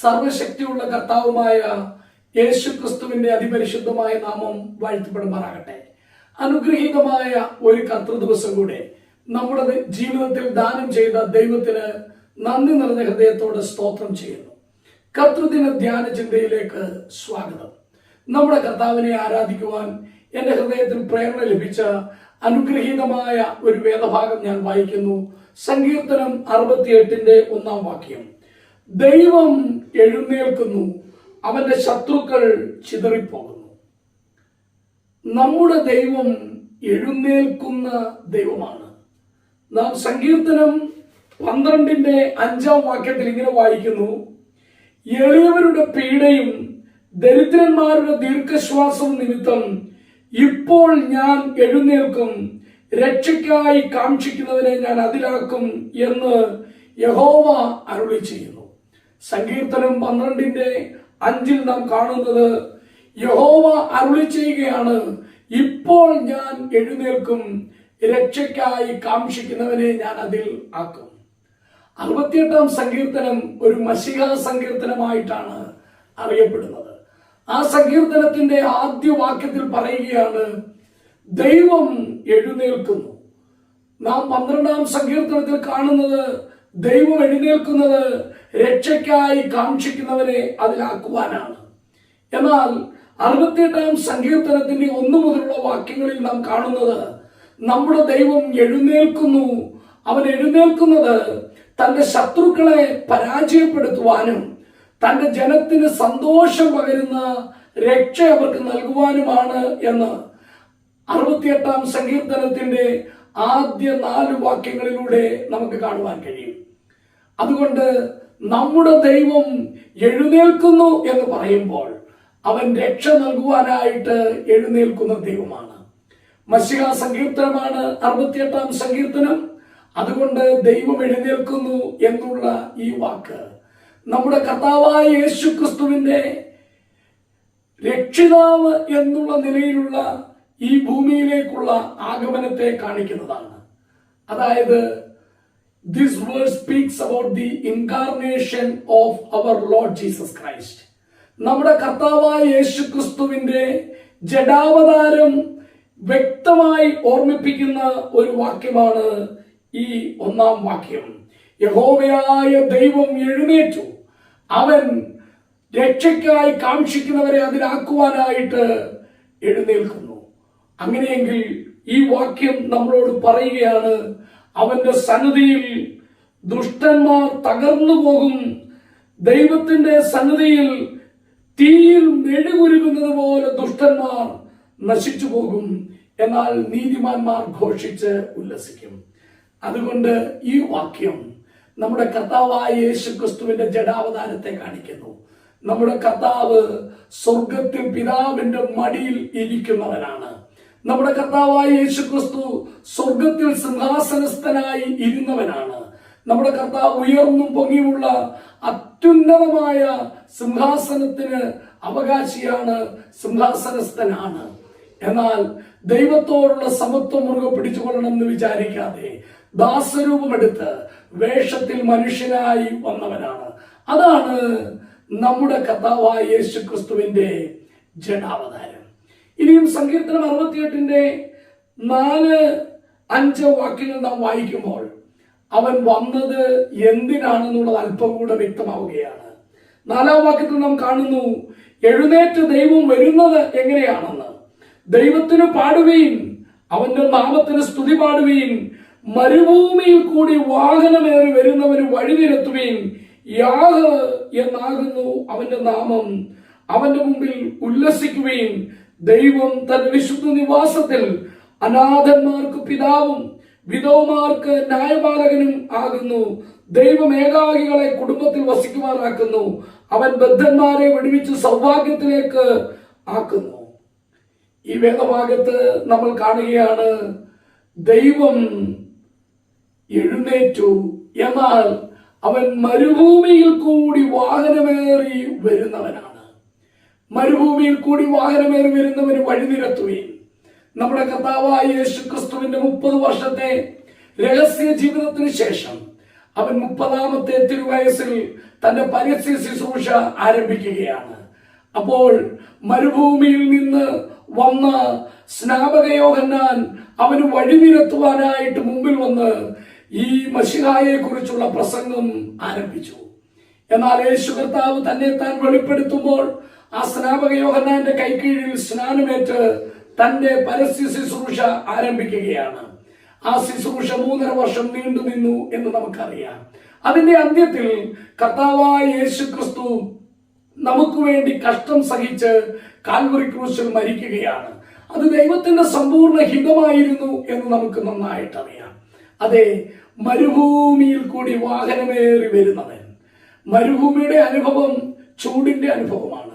സർവശക്തിയുള്ള കർത്താവുമായ യേശു ക്രിസ്തുവിന്റെ അതിപരിശുദ്ധമായ നാമം വാഴ്ത്തപ്പെടുമാറാകട്ടെ. അനുഗ്രഹീതമായ ഒരു കർത്തൃ ദിവസം കൂടെ നമ്മുടെ ജീവിതത്തിൽ ദാനം ചെയ്ത ദൈവത്തിന് നന്ദി നിറഞ്ഞ ഹൃദയത്തോട് സ്തോത്രം ചെയ്യുന്നു. കർത്തൃദിന ധ്യാന ചിന്തയിലേക്ക് സ്വാഗതം. നമ്മുടെ കർത്താവിനെ ആരാധിക്കുവാൻ എന്റെ ഹൃദയത്തിൽ പ്രേരണ ലഭിച്ച അനുഗ്രഹീതമായ ഒരു വേദഭാഗം ഞാൻ വായിക്കുന്നു. സങ്കീർത്തനം അറുപത്തിയെട്ടിന്റെ ഒന്നാം വാക്യം. ദൈവം എഴുന്നേൽക്കുന്നു. അവന്റെ ശത്രുക്കൾ ചിതറിപ്പോകുന്നു. നമ്മുടെ ദൈവം എഴുന്നേൽക്കുന്ന ദൈവമാണ്. നാം സങ്കീർത്തനം പന്ത്രണ്ടിന്റെ അഞ്ചാം വാക്യത്തിൽ ഇങ്ങനെ വായിക്കുന്നു. എളിയവരുടെ പീഡയും ദരിദ്രന്മാരുടെ ദീർഘശ്വാസവും നിമിത്തം ഇപ്പോൾ ഞാൻ എഴുന്നേൽക്കും. രക്ഷയ്ക്കായി കാക്ഷിക്കുന്നവരെ ഞാൻ അതിലാക്കും എന്ന് യഹോവ അരുളി ചെയ്യുന്നു സങ്കീർത്തനം പന്ത്രണ്ടിന്റെ അഞ്ചിൽ നാം കാണുന്നത് യഹോവ അരുളി ചെയ്യുകയാണ് ഇപ്പോൾ ഞാൻ എഴുന്നേൽക്കും രക്ഷയ്ക്കായി കാക്ഷിക്കുന്നവനെ ഞാൻ അതിൽ ആക്കും. അറുപത്തിയെട്ടാം സങ്കീർത്തനം ഒരു മസിക സങ്കീർത്തനമായിട്ടാണ് അറിയപ്പെടുന്നത്. ആ സങ്കീർത്തനത്തിന്റെ ആദ്യ വാക്യത്തിൽ പറയുകയാണ് ദൈവം എഴുന്നേൽക്കുന്നു. നാം പന്ത്രണ്ടാം സങ്കീർത്തനത്തിൽ കാണുന്നത് ദൈവം എഴുന്നേൽക്കുന്നത് രക്ഷയ്ക്കായി കാക്ഷിക്കുന്നവരെ അതിലാക്കുവാനാണ്. എന്നാൽ അറുപത്തിയെട്ടാം സങ്കീർത്തനത്തിന്റെ ഒന്നു മുതലുള്ള വാക്യങ്ങളിൽ നാം കാണുന്നത് നമ്മുടെ ദൈവം എഴുന്നേൽക്കുന്നു. അവൻ എഴുന്നേൽക്കുന്നത് തന്റെ ശത്രുക്കളെ പരാജയപ്പെടുത്തുവാനും തന്റെ ജനത്തിന് സന്തോഷം പകരുന്ന രക്ഷ അവർക്ക് നൽകുവാനുമാണ് എന്ന് അറുപത്തിയെട്ടാം സങ്കീർത്തനത്തിന്റെ ആദ്യ നാല് വാക്യങ്ങളിലൂടെ നമുക്ക് കാണുവാൻ കഴിയും. അതുകൊണ്ട് നമ്മുടെ ദൈവം എഴുന്നേൽക്കുന്നു എന്ന് പറയുമ്പോൾ അവൻ രക്ഷ നൽകുവാനായിട്ട് എഴുന്നേൽക്കുന്ന ദൈവമാണ്. മഷിക സങ്കീർത്തനമാണ് അറുപത്തിയെട്ടാം സങ്കീർത്തനം. അതുകൊണ്ട് ദൈവം എഴുന്നേൽക്കുന്നു എന്നുള്ള ഈ വാക്ക് നമ്മുടെ കർത്താവായ യേശു ക്രിസ്തുവിന്റെ രക്ഷിതാവ് എന്നുള്ള നിലയിലുള്ള ഈ ഭൂമിയിലേക്കുള്ള ആഗമനത്തെ കാണിക്കുന്നതാണ്. അതായത് this verse speaks about the incarnation of our Lord Jesus Christ. നമ്മുടെ കർത്താവായ യേശു ക്രിസ്തുവിന്റെ ജഡാവതാരം വ്യക്തമായി ഓർമ്മിപ്പിക്കുന്ന ഒരു വാക്യമാണ് ഈ ഒന്നാം വാക്യം. യഹോവയായ ദൈവം എഴുന്നേറ്റു. അവൻ രക്ഷയ്ക്കായി കാക്ഷിക്കുന്നവരെ അതിലാക്കുവാനായിട്ട് എഴുന്നേൽക്കുന്നു. അങ്ങനെയെങ്കിൽ ഈ വാക്യം നമ്മളോട് പറയുകയാണ് അവന്റെ സന്നിധിയിൽ ദുഷ്ടന്മാർ തകർന്നു പോകും. ദൈവത്തിന്റെ സന്നിധിയിൽ തീയിൽ മെഴുകുരുകുന്നത് പോലെ ദുഷ്ടന്മാർ നശിച്ചു പോകും എന്നാൽ നീതിമാന്മാർ ഘോഷിച്ച് ഉല്ലസിക്കും. അതുകൊണ്ട് ഈ വാക്യം നമ്മുടെ കർത്താവായ യേശു ക്രിസ്തുവിന്റെ ജഡാവതാരത്തെ കാണിക്കുന്നു. നമ്മുടെ കർത്താവ് സ്വർഗത്തിൽ പിതാവിന്റെ മടിയിൽ ഇരിക്കുന്നവനാണ്. നമ്മുടെ കർത്താവായ യേശു ക്രിസ്തു സ്വർഗത്തിൽ സിംഹാസനസ്ഥനായി ഇരുന്നവനാണ്. നമ്മുടെ കർത്താവ് ഉയർന്നും പൊങ്ങിയുമുള്ള അത്യുന്നതമായ സിംഹാസനത്തിന് അവകാശിയാണ് സിംഹാസനസ്ഥനാണ്. എന്നാൽ ദൈവത്തോടുള്ള സമത്വം മുറുകെ പിടിച്ചുകൊള്ളണം എന്ന് വിചാരിക്കാതെ ദാസരൂപമെടുത്ത് വേഷത്തിൽ മനുഷ്യനായി വന്നവനാണ്. അതാണ് നമ്മുടെ കഥാവായ യേശു ക്രിസ്തുവിന്റെ ജഡാവതാരം ഇനിയും സങ്കീർത്തനം അറുപത്തിയെട്ടിന്റെ നാല് അഞ്ച് വാക്യങ്ങൾ നാം വായിക്കുമ്പോൾ അവൻ വന്നത് എന്തിനാണെന്നുള്ളത് അല്പം കൂടെ വ്യക്തമാവുകയാണ്. നാലാം വാക്യത്തിൽ നാം കാണുന്നു എഴുന്നേറ്റ് ദൈവം വരുന്നത് എങ്ങനെയാണെന്ന്. ദൈവത്തിന് പാടുകയും അവന്റെ നാമത്തിന് സ്തുതി പാടുകയും മരുഭൂമിയിൽ കൂടി വാഹനമേറി വരുന്നവന് വഴിനിരത്തുകയും യാഹ് എന്നാകുന്നു അവന്റെ നാമം. അവന്റെ മുമ്പിൽ ഉല്ലസിക്കുകയും ദൈവം തന്റെ വിശുദ്ധ നിവാസത്തിൽ അനാഥന്മാർക്ക് പിതാവും വിധവമാർക്ക് ന്യായപാലകനും ആകുന്നു. ദൈവം ഏകാഗികളെ കുടുംബത്തിൽ വസിക്കുമാറാക്കുന്നു. അവൻ ബദ്ധന്മാരെ വെടിവിച്ച് സൗഭാഗ്യത്തിലേക്ക് ആക്കുന്നു. ഈ വേദഭാഗത്ത് നമ്മൾ കാണുകയാണ് ദൈവം എഴുന്നേറ്റു. എന്നാൽ അവൻ മരുഭൂമിയിൽ കൂടി വാഹനമേറി വരുന്നവനാണ്. മരുഭൂമിയിൽ കൂടി വാഹനമേറി വരുന്നവന് വഴിനിരത്തുകയും നമ്മുടെ കർത്താവായ യേശു ക്രിസ്തുവിന്റെ മുപ്പത് വർഷത്തെ രഹസ്യ ജീവിതത്തിന് ശേഷം അവൻ മുപ്പതാമത്തെ തിരുവയസ്സിൽ തന്റെ പരസ്യ ശുശ്രൂഷ ആരംഭിക്കുകയാണ്. അപ്പോൾ മരുഭൂമിയിൽ നിന്ന് വന്ന സ്നാപക യോഹന്നാൻ അവന് വഴിനിരത്തുവാനായിട്ട് മുമ്പിൽ വന്ന് ഈ മഷിഹായെ കുറിച്ചുള്ള പ്രസംഗം ആരംഭിച്ചു. എന്നാൽ യേശു കർത്താവ് തന്നെ താൻ വെളിപ്പെടുത്തുമ്പോൾ ആ സ്നാപക യോഹന്നാന്റെ കൈക്കീഴിൽ സ്നാനമേറ്റ് തന്റെ പരസ്യ ശുശ്രൂഷ ആരംഭിക്കുകയാണ്. ആ ശുശ്രൂഷ മൂന്നര വർഷം നീണ്ടു നിന്നു എന്ന് നമുക്കറിയാം. അതിന്റെ അന്ത്യത്തിൽ കർത്താവായ യേശു ക്രിസ്തു നമുക്ക് വേണ്ടി കഷ്ടം സഹിച്ച് കാൽവറി ക്രൂശിൽ മരിക്കുകയാണ്. അത് ദൈവത്തിന്റെ സമ്പൂർണ ഹിതമായിരുന്നു എന്ന് നമുക്ക് നന്നായിട്ട് അറിയാം അതെ മരുഭൂമിയിൽ കൂടി വാഹനമേറി വരുന്നവൻ. മരുഭൂമിയുടെ അനുഭവം ചൂടിന്റെ അനുഭവമാണ്.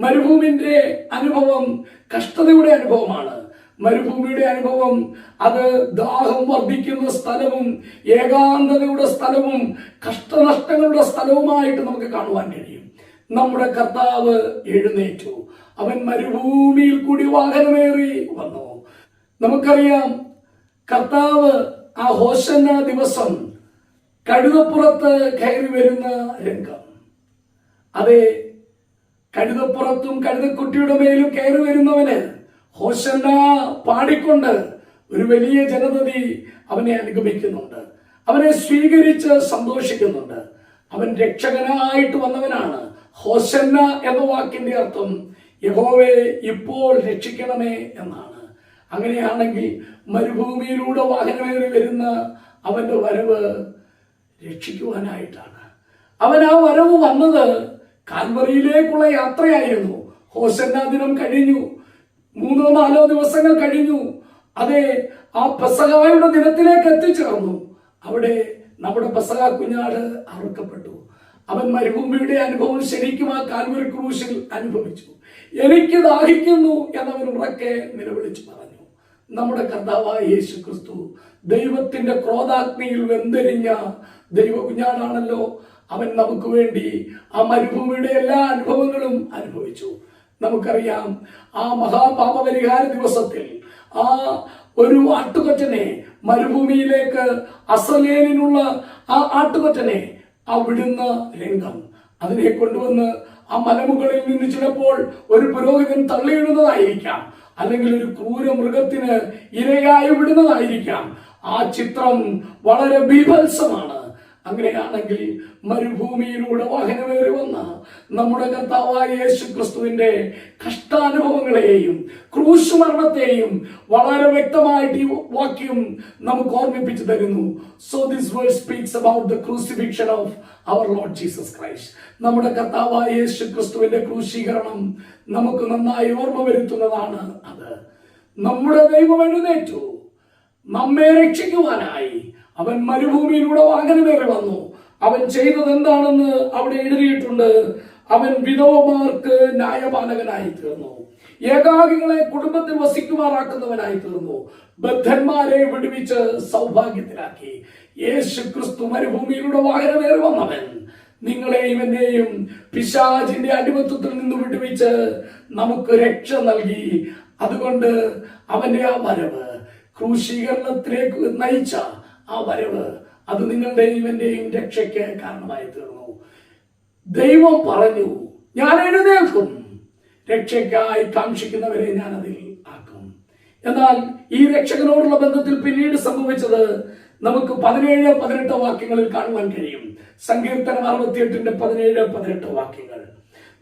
മരുഭൂമിന്റെ അനുഭവം കഷ്ടതയുടെ അനുഭവമാണ്. മരുഭൂമിയുടെ അനുഭവം അത് ദാഹം വർദ്ധിക്കുന്ന സ്ഥലവും ഏകാന്തതയുടെ സ്ഥലവും കഷ്ടനഷ്ടങ്ങളുടെ സ്ഥലവുമായിട്ട് നമുക്ക് കാണുവാൻ കഴിയും. നമ്മുടെ കർത്താവ് എഴുന്നേറ്റു. അവൻ മരുഭൂമിയിൽ കൂടി വാഹനമേറി വന്നു. നമുക്കറിയാം കർത്താവ് ആ ഹോശന്ന ദിവസം കഴുതപ്പുറത്ത് കയറി വരുന്ന രംഗം. അതെ കഴുതപ്പുറത്തും കഴുതക്കുട്ടിയുടെ മേലും കയറി വരുന്നവന് ഹോശന്ന പാടിക്കൊണ്ട് ഒരു വലിയ ജനതതി അവനെ അനുഗമിക്കുന്നുണ്ട്. അവനെ സ്വീകരിച്ച് സന്തോഷിക്കുന്നുണ്ട്. അവൻ രക്ഷകനായിട്ട് വന്നവനാണ് ഹോസന്ന എന്ന വാക്കിന്റെ അർത്ഥം യഹോവെ ഇപ്പോൾ രക്ഷിക്കണമേ എന്നാണ്. അങ്ങനെയാണെങ്കിൽ മരുഭൂമിയിലൂടെ വാഹനമേറി വരുന്ന അവന്റെ വരവ് രക്ഷിക്കുവാനായിട്ടാണ്. അവൻ ആ വരവ് വന്നത് കാൽവറിയിലേക്കുള്ള യാത്രയായിരുന്നു. ഹോസന്ന ദിനം കഴിഞ്ഞു. മൂന്നോ നാലോ ദിവസങ്ങൾ കഴിഞ്ഞു. അതെ ആ പെസഹായുടെ ദിനത്തിലേക്ക് എത്തിച്ചേർന്നു. അവിടെ നമ്മുടെ പെസഹ കുഞ്ഞാട് അറുക്കപ്പെട്ടു. അവൻ മരുഭൂമിയുടെ അനുഭവം ശരിക്കും ആ കാൽവറി ക്രൂശിൽ അനുഭവിച്ചു. എനിക്ക് ദാഹിക്കുന്നു എന്നവൻ ഉറക്കെ നിലവിളിച്ചു പറഞ്ഞു. നമ്മുടെ കർത്താവായ യേശു ക്രിസ്തു ദൈവത്തിന്റെ ക്രോധാഗ്നിയിൽ വെന്തെരിഞ്ഞ ദൈവ കുഞ്ഞാടാണല്ലോ അവൻ നമുക്ക് വേണ്ടി ആ മരുഭൂമിയുടെ എല്ലാ അനുഭവങ്ങളും അനുഭവിച്ചു. നമുക്കറിയാം ആ മഹാപാപപരിഹാര ദിവസത്തിൽ ആ ഒരു ആട്ടുകൊറ്റനെ മരുഭൂമിയിലേക്ക് അസലേനുള്ള ആ ആട്ടുകൊറ്റനെ അവിടുന്ന് രംഗം. അതിനെ കൊണ്ടുവന്ന് ആ മലമുകളിൽ നിന്ന് ചിലപ്പോൾ ഒരു പുരോഹിതൻ തള്ളിയിടുന്നതായിരിക്കാം. അല്ലെങ്കിൽ ഒരു ക്രൂര മൃഗത്തിന് ഇരയായി വിടുന്നതായിരിക്കാം. ആ ചിത്രം വളരെ ബീഭത്സമാണ്. അങ്ങനെയാണെങ്കിൽ മരുഭൂമിയിലൂടെ വാഹനമേറി വന്ന നമ്മുടെ കർത്താവായ യേശു ക്രിസ്തുവിന്റെ കഷ്ടാനുഭവങ്ങളെയും ക്രൂശ് മരണത്തെയും വളരെ വ്യക്തമായിട്ട് ഈ വാക്യം നമുക്ക് ഓർമ്മിപ്പിച്ചു തരുന്നു. So this world speaks about the crucifixion of our Lord Jesus Christ നമ്മുടെ കർത്താവായ യേശു ക്രിസ്തുവിന്റെ ക്രൂശീകരണം നമുക്ക് നന്നായി ഓർമ്മ വരുത്തുന്നതാണ് അത്. നമ്മുടെ ദൈവം എഴുന്നേറ്റു. നമ്മെ രക്ഷിക്കുവാനായി അവൻ മരുഭൂമിയിലൂടെ വാഹനമേറി വന്നു. അവൻ ചെയ്തത് എന്താണെന്ന് അവിടെ എഴുതിയിട്ടുണ്ട്. അവൻ വിധവമാർക്ക് ന്യായപാലകനായി തീർന്നു ഏകാഗികളെ കുടുംബത്തിൽ വസിക്കുമാറാക്കുന്നവനായി തീർന്നു. ബദ്ധന്മാരെ വിടുവിച്ച് സൗഭാഗ്യത്തിലാക്കി. യേശു ക്രിസ്തു മരുഭൂമിയിലൂടെ വാഹനമേറി വന്നവൻ. നിങ്ങളെയും എന്നെയും പിശാചിന്റെ അടിമത്വത്തിൽ നിന്ന് വിടുവിച്ച് നമുക്ക് രക്ഷ നൽകി. അതുകൊണ്ട് അവന്റെ ആ വരവ് ക്രൂശീകരണത്തിലേക്ക് നയിച്ച ആ വരവ് അത് നിങ്ങളുടെയും എന്റെയും രക്ഷയ്ക്ക് കാരണമായി തീർന്നു. ദൈവം പറഞ്ഞു ഞാൻ എഴുന്നേൽക്കും. രക്ഷയ്ക്കായി കാക്ഷിക്കുന്നവരെ ഞാൻ അതിൽ ആക്കും. എന്നാൽ ഈ രക്ഷകനോടുള്ള ബന്ധത്തിൽ പിന്നീട് സംഭവിച്ചത് നമുക്ക് പതിനേഴ് പതിനെട്ട് വാക്യങ്ങളിൽ കാണുവാൻ കഴിയും. സങ്കീർത്തനം അറുപത്തിയെട്ടിന്റെ പതിനേഴ് പതിനെട്ട് വാക്യങ്ങൾ.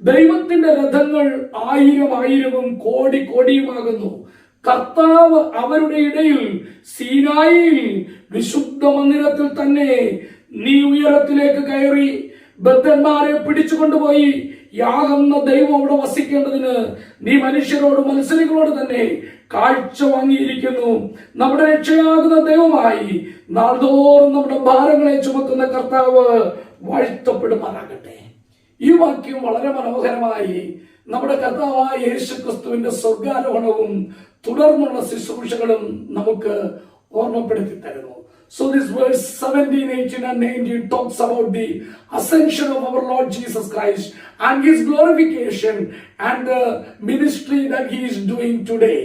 ദൈവത്തിന്റെ രഥങ്ങൾ ആയിരം ആയിരവും കോടി കോടിയുമാകുന്നു. കർത്താവ് അവരുടെ ഇടയിൽ സീനായിൽ വിശുദ്ധ മന്ദിരത്തിൽ തന്നെ നീ ഉയരത്തിലേക്ക് കയറി ബദ്ധന്മാരെ പിടിച്ചുകൊണ്ടുപോയി യാതെന്ന ദൈവം അവിടെ വസിക്കേണ്ടതിന് നീ മനുഷ്യരോട് മത്സരികളോട് തന്നെ കാഴ്ച വാങ്ങിയിരിക്കുന്നു. നമ്മുടെ രക്ഷയാകുന്ന ദൈവമായി നാൾതോറും നമ്മുടെ ഭാരങ്ങളെ ചുമക്കുന്ന കർത്താവ് വാഴ്ത്തപ്പെടുമാറാകട്ടെ. ഈ വാക്യം വളരെ മനോഹരമായി നമ്മുടെ കർത്താവായ യേശുക്രിസ്തുവിന്റെ സ്വർഗാരോഹണവും തുടർന്നുള്ള ശുശ്രൂഷകളും നമുക്ക് ഓർമ്മപ്പെടുത്തി തരുന്നു So this verse 17, 18 and 19 talks about the ascension of our Lord Jesus Christ and his glorification and the ministry that he is doing today.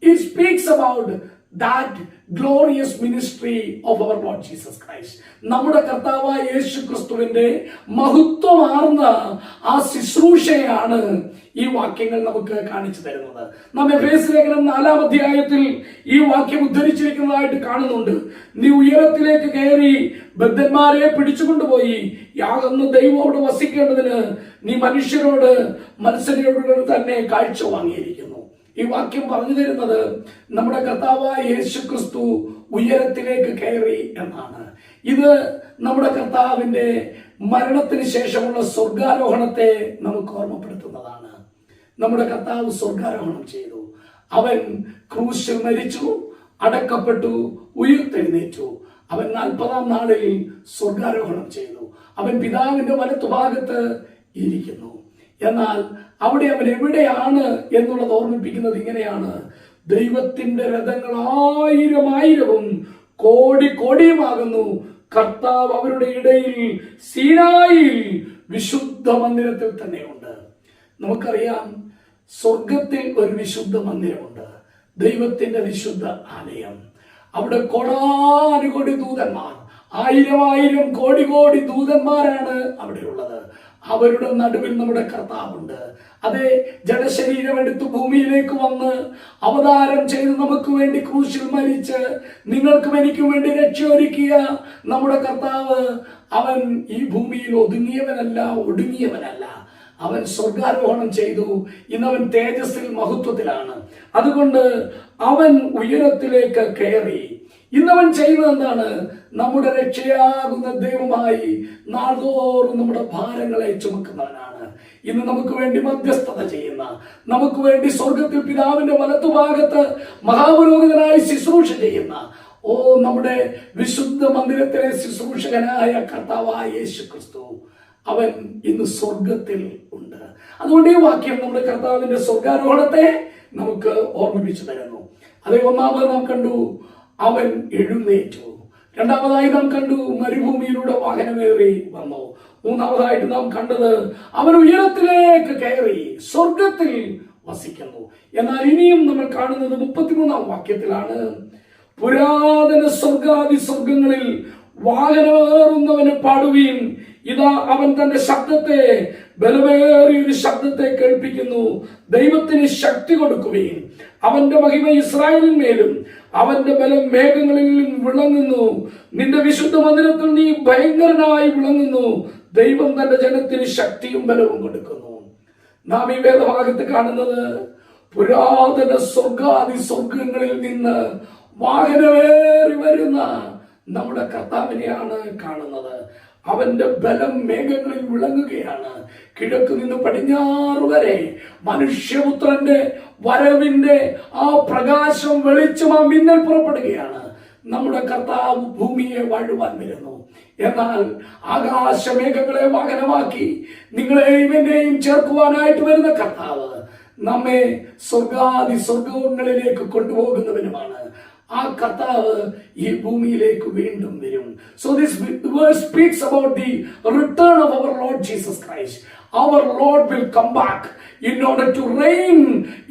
It speaks about that glorious ministry of our Lord Jesus Christ നമ്മുടെ കർത്താവായ യേശു ക്രിസ്തുവിന്റെ മഹത്വമാർന്ന ആ ശുശ്രൂഷയാണ് ഈ വാക്യങ്ങൾ നമുക്ക് കാണിച്ചു തരുന്നത്. നാം ലേഖനം നാലാം അധ്യായത്തിൽ ഈ വാക്യം ഉദ്ധരിച്ചിരിക്കുന്നതായിട്ട് കാണുന്നുണ്ട്. നീ ഉയരത്തിലേക്ക് കയറി ബദ്ധന്മാരെ പിടിച്ചുകൊണ്ടുപോയി. യാതൊന്ന് ദൈവം അവിടെ വസിക്കേണ്ടതിന് നീ മനുഷ്യരോട് മത്സരയോട് തന്നെ കാഴ്ച വാങ്ങിയിരിക്കുന്നു. ഈ വാക്യം പറഞ്ഞു തരുന്നത് നമ്മുടെ കർത്താവായ യേശു ക്രിസ്തു ഉയരത്തിലേക്ക് കയറി എന്നാണ്. ഇത് നമ്മുടെ കർത്താവിന്റെ മരണത്തിന് ശേഷമുള്ള സ്വർഗാരോഹണത്തെ നമുക്ക് ഓർമ്മപ്പെടുത്തുന്നതാണ്. നമ്മുടെ കർത്താവ് സ്വർഗാരോഹണം ചെയ്തു. അവൻ ക്രൂശിൽ മരിച്ചു അടക്കപ്പെട്ടു ഉയർത്തെഴുന്നേറ്റു. അവൻ നാൽപ്പതാം നാളിൽ സ്വർഗാരോഹണം ചെയ്തു. അവൻ പിതാവിന്റെ വലത്തുഭാഗത്ത് ഇരിക്കുന്നു. എന്നാൽ അവിടെ അവൻ എവിടെയാണ് എന്നുള്ളത് ഓർമ്മിപ്പിക്കുന്നത് ഇങ്ങനെയാണ്. ദൈവത്തിന്റെ രഥങ്ങൾ ആയിരം ആയിരവും കോടി കോടിയുമാകുന്നു. കർത്താവ് അവരുടെ ഇടയിൽ സീനായിൽ വിശുദ്ധ മന്ദിരത്തിൽ തന്നെയുണ്ട്. നമുക്കറിയാം സ്വർഗത്തിൽ ഒരു വിശുദ്ധ മന്ദിരമുണ്ട്. ദൈവത്തിന്റെ വിശുദ്ധ ആലയം. അവിടെ കോടാനുകോടി ദൂതന്മാർ ആയിരം ആയിരം കോടി കോടി ദൂതന്മാരാണ് അവിടെയുള്ളത്. അവരുടെ നടുവിൽ നമ്മുടെ കർത്താവുണ്ട്. അതെ ജഡശരീരം എടുത്ത് ഭൂമിയിലേക്ക് വന്ന് അവതാരം ചെയ്ത് നമുക്ക് വേണ്ടി ക്രൂശിൽ മരിച്ച് നിങ്ങൾക്കും എനിക്കും വേണ്ടി രക്ഷയൊരുക്കിയ നമ്മുടെ കർത്താവ് അവൻ ഈ ഭൂമിയിൽ ഒതുങ്ങിയവനല്ല ഒടുങ്ങിയവനല്ല. അവൻ സ്വർഗാരോഹണം ചെയ്തു. ഇന്ന് അവൻ തേജസ്സിൽ മഹത്വത്തിലാണ്. അതുകൊണ്ട് അവൻ ഉയരത്തിലേക്ക് കയറി. ഇന്നവൻ ചെയ്യുന്നത് എന്താണ്? നമ്മുടെ രക്ഷയാകുന്ന ദൈവമായി നാൾതോറും നമ്മുടെ ഭാരങ്ങളെ ചുമക്കുന്നവനാണ്. ഇന്ന് നമുക്ക് വേണ്ടി മധ്യസ്ഥത ചെയ്യുന്ന നമുക്ക് വേണ്ടി സ്വർഗത്തിൽ പിതാവിന്റെ വലത്തുഭാഗത്ത് മഹാപുരോഹിതനായി ശുശ്രൂഷ ചെയ്യുന്ന ഓ നമ്മുടെ വിശുദ്ധ മന്ദിരത്തിലെ ശുശ്രൂഷകനായ കർത്താവായ യേശു ക്രിസ്തു അവൻ ഇന്ന് സ്വർഗത്തിൽ ഉണ്ട്. അതുകൊണ്ട് ഈ വാക്യം നമ്മുടെ കർത്താവിന്റെ സ്വർഗാരോഹണത്തെ നമുക്ക് ഓർമ്മിപ്പിച്ചു തരുന്നു. അതേ ഒന്നാമത് നാം കണ്ടു അവൻ എഴുന്നേറ്റു. രണ്ടാമതായി നാം കണ്ടു മരുഭൂമിയിലൂടെ വാഹനമേറി വന്നു. മൂന്നാമതായിട്ട് നാം കണ്ടത് അവൻ ഉയരത്തിലേക്ക് കയറി സ്വർഗത്തിൽ വസിക്കുന്നു. എന്നാൽ ഇനിയും നമ്മൾ കാണുന്നത് മുപ്പത്തിമൂന്നാം വാക്യത്തിലാണ്. പുരാതന സ്വർഗാദി സ്വർഗങ്ങളിൽ വാഹനമേറുന്നവന് പാടുകയും ഇതാ അവൻ തന്റെ ശബ്ദത്തെ ബലമേറിയ ഒരു ശബ്ദത്തെ കേൾപ്പിക്കുന്നു. ദൈവത്തിന് ശക്തി കൊടുക്കുകയും അവന്റെ മഹിമ ഇസ്രായേലിന്മേലും അവന്റെ ബലം മേഘങ്ങളിലും വിളങ്ങുന്നു. നിന്റെ വിശുദ്ധ മന്ദിരത്തിൽ നീ ഭയങ്കരനായി വിളങ്ങുന്നു. ദൈവം തന്റെ ജനത്തിന് ശക്തിയും ബലവും കൊടുക്കുന്നു. നാം ഈ വേദഭാഗത്ത് കാണുന്നത് പുരാതന സ്വർഗാദി സ്വർഗങ്ങളിൽ നിന്ന് വാഹനമേറി വരുന്ന നമ്മുടെ കർത്താവിനെയാണ് കാണുന്നത്. അവന്റെ ബലം മേഘങ്ങളിൽ വിളങ്ങുകയാണ്. കിഴക്ക് നിന്ന് പടിഞ്ഞാറ് വരെ മനുഷ്യപുത്രന്റെ വരവിന്റെ ആ പ്രകാശം വെളിച്ചമാ മിന്നൽ പുറപ്പെടുകയാണ്. നമ്മുടെ കർത്താവ് ഭൂമിയെ വാഴുവാൻ വരുന്നു എന്നാൽ ആകാശമേഘങ്ങളെ വാഹനമാക്കി നിങ്ങളെയും എന്നെയും ചേർക്കുവാനായിട്ട് വരുന്ന കർത്താവ് നമ്മെ സ്വർഗാദി സ്വർഗങ്ങളിലേക്ക് കൊണ്ടുപോകുന്നവനുമാണ്. ആ കർത്താവ് ഈ ഭൂമിയിലേക്ക് വീണ്ടും വരും. So this verse speaks about the return of our Lord Jesus Christ our Lord will come back in order to reign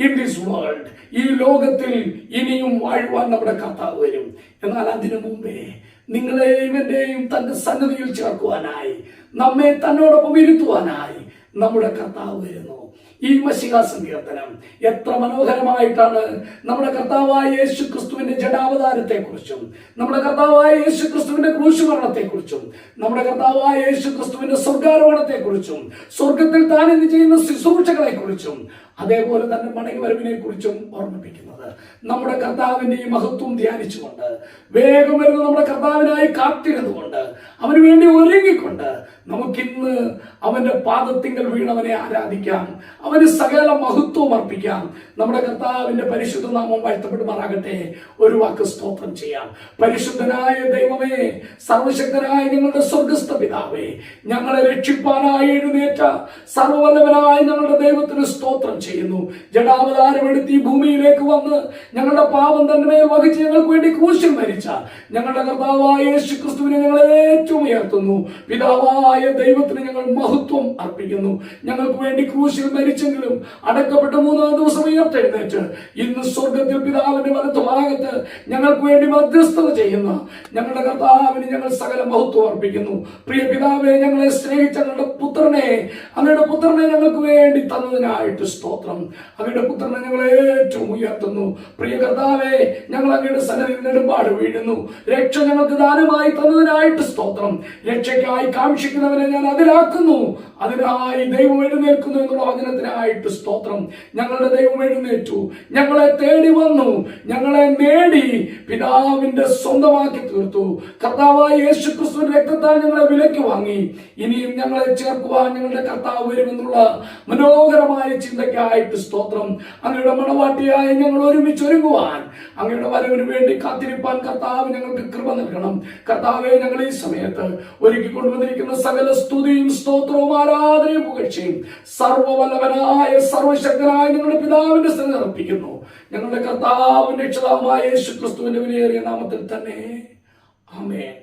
in this world ഈ ലോകത്തിൽ ഇനിയും വാഴുവാൻ നമ്മുടെ കർത്താവ് വരും. എന്നാൽ അതിനു മുമ്പേ നിങ്ങളെയും എന്റെയും തന്റെ സന്നദ്ധിയിൽ ചേർക്കുവാനായി നമ്മെ തന്നോടൊപ്പം ഇരുത്തുവാനായി നമ്മുടെ കർത്താവ് വരുന്നു. ഈ മഷിക സങ്കീർത്തനം എത്ര മനോഹരമായിട്ടാണ്. നമ്മുടെ കർത്താവായ യേശു ക്രിസ്തുവിന്റെ ജഡാവതാരത്തെ കുറിച്ചും നമ്മുടെ കർത്താവായ യേശു ക്രിസ്തുവിന്റെ ക്രൂശുമരണത്തെ കുറിച്ചും നമ്മുടെ കർത്താവായ യേശു ക്രിസ്തുവിന്റെ സ്വർഗാരോഹണത്തെ കുറിച്ചും സ്വർഗത്തിൽ താൻ ഇന്ന് ചെയ്യുന്ന? ശുശ്രൂഷകളെ കുറിച്ചും അതേപോലെ തന്നെ മടങ്ങി വരവിനെ കുറിച്ചും ഓർമ്മിപ്പിക്കുന്നത്. നമ്മുടെ കർത്താവിന്റെ ഈ മഹത്വം ധ്യാനിച്ചുകൊണ്ട് വേഗം വരുന്ന നമ്മുടെ കർത്താവിനായി കാത്തിരുന്നുകൊണ്ട് അവന് വേണ്ടി ഒരുങ്ങിക്കൊണ്ട് നമുക്കിന്ന് അവന്റെ പാദത്തിങ്കൽ വീണവനെ ആരാധിക്കാം. അവന് സകല മഹത്വം അർപ്പിക്കാം. നമ്മുടെ കർത്താവിന്റെ പരിശുദ്ധ നാമം വാഴ്ത്തപ്പെടുമാറാകട്ടെ. ഒരു വാക്ക് സ്തോത്രം ചെയ്യാം. പരിശുദ്ധനായ ദൈവമേ സർവശക്തനായ ഞങ്ങളുടെ സ്വർഗസ്ഥ പിതാവേ ഞങ്ങളെ രക്ഷിപ്പാനായി എഴുന്നേറ്റ സർവവല്ലവനായ ഞങ്ങളുടെ ദൈവത്തിന് സ്തോത്രം ചെയ്യുന്നു. ജഡാവതാരമെടുത്ത് ഈ ഭൂമിയിലേക്ക് വന്ന് ഞങ്ങളുടെ പാപം തന്നെ വഹിച്ച് ഞങ്ങൾക്ക് വേണ്ടി ക്രൂശിൽ മരിച്ച ഞങ്ങളുടെ കർത്താവായ യേശു ക്രിസ്തുവിനെ ഞങ്ങൾ ഏറ്റവും ഉയർത്തുന്നു. പിതാവായ ദൈവത്തിന് ഞങ്ങൾ മഹത്വം അർപ്പിക്കുന്നു. ഞങ്ങൾക്ക് വേണ്ടി ക്രൂശിൽ മരിച്ചെങ്കിലും അടക്കപ്പെട്ട മൂന്നാം ദിവസം ഉയർത്തെഴുന്നേറ്റ് ഇന്ന് സ്വർഗത്തിൽ പിതാവിന്റെ വലത്ത് ഭാഗത്ത് ഞങ്ങൾക്ക് വേണ്ടി മധ്യസ്ഥത ചെയ്യുന്ന ഞങ്ങളുടെ കർത്താവിന് ഞങ്ങൾ സകല മഹത്വം അർപ്പിക്കുന്നു. പ്രിയ പിതാവെ ഞങ്ങളെ സ്നേഹിച്ച ഞങ്ങളുടെ പുത്രനെ അങ്ങയുടെ പുത്രനെ ഞങ്ങൾക്ക് വേണ്ടി തന്നതിനായിട്ട് സ്തോത്രം. അങ്ങയുടെ പുത്രനെ ഞങ്ങളെ ഏറ്റവും ഉയർത്തുന്നു. പ്രിയ കർത്താവേ ഞങ്ങൾ അങ്ങയുടെ സ്ഥലം നെടുമ്പാട് വീഴുന്നു. രക്ഷ ഞങ്ങൾക്ക് ദാനമായി തന്നതിനായിട്ട് സ്തോത്രം. രക്ഷയ്ക്കായി കാക്ഷിക്കുന്നവരെ ഞാൻ അതിലാക്കുന്നു. അതിനായി ദൈവം എഴുന്നേൽക്കുന്നു എന്നുള്ള വചനത്തിനായിട്ട് സ്തോത്രം. ഞങ്ങളുടെ ദൈവം എഴുന്നേറ്റു. ഞങ്ങളെ തേടി വന്നു. ഞങ്ങളെ നേടി പിതാവിന്റെ സ്വന്തമാക്കി തീർത്തു. കർത്താവായ യേശു ക്രിസ്തു രക്തത്താൽ ഞങ്ങളെ വിലയ്ക്ക് വാങ്ങി. ഇനിയും ഞങ്ങളെ ചേർക്കുവാൻ ഞങ്ങളുടെ കർത്താവ് വരുമെന്നുള്ള മനോഹരമായ ചിന്തയ്ക്കായിട്ട് സ്തോത്രം. അങ്ങയുടെ മണവാട്ടിയായ ഞങ്ങൾ ഒരുമിച്ച് ഒരുങ്ങുവാൻ അങ്ങയുടെ വരവിന് വേണ്ടി കാത്തിരിപ്പാൻ കർത്താവ് ഞങ്ങൾക്ക് കൃപ നൽകണം. കർത്താവെ ഞങ്ങൾ ഈ സമയത്ത് ഒരുക്കി കൊണ്ടുവന്നിരിക്കുന്ന സകല സ്തുതിയും സ്തോത്രവും ആരാധനയും പുകഴ്ചയും സർവവല്ലഭനായ സർവശക്തനായ ഞങ്ങളുടെ പിതാവിന്റെ സ്ഥലം അർപ്പിക്കുന്നു. ഞങ്ങളുടെ കർത്താവിന്റെ രക്ഷിതാവുമായ യേശു വിലയേറിയ നാമത്തിൽ തന്നെ. ആമേൻ.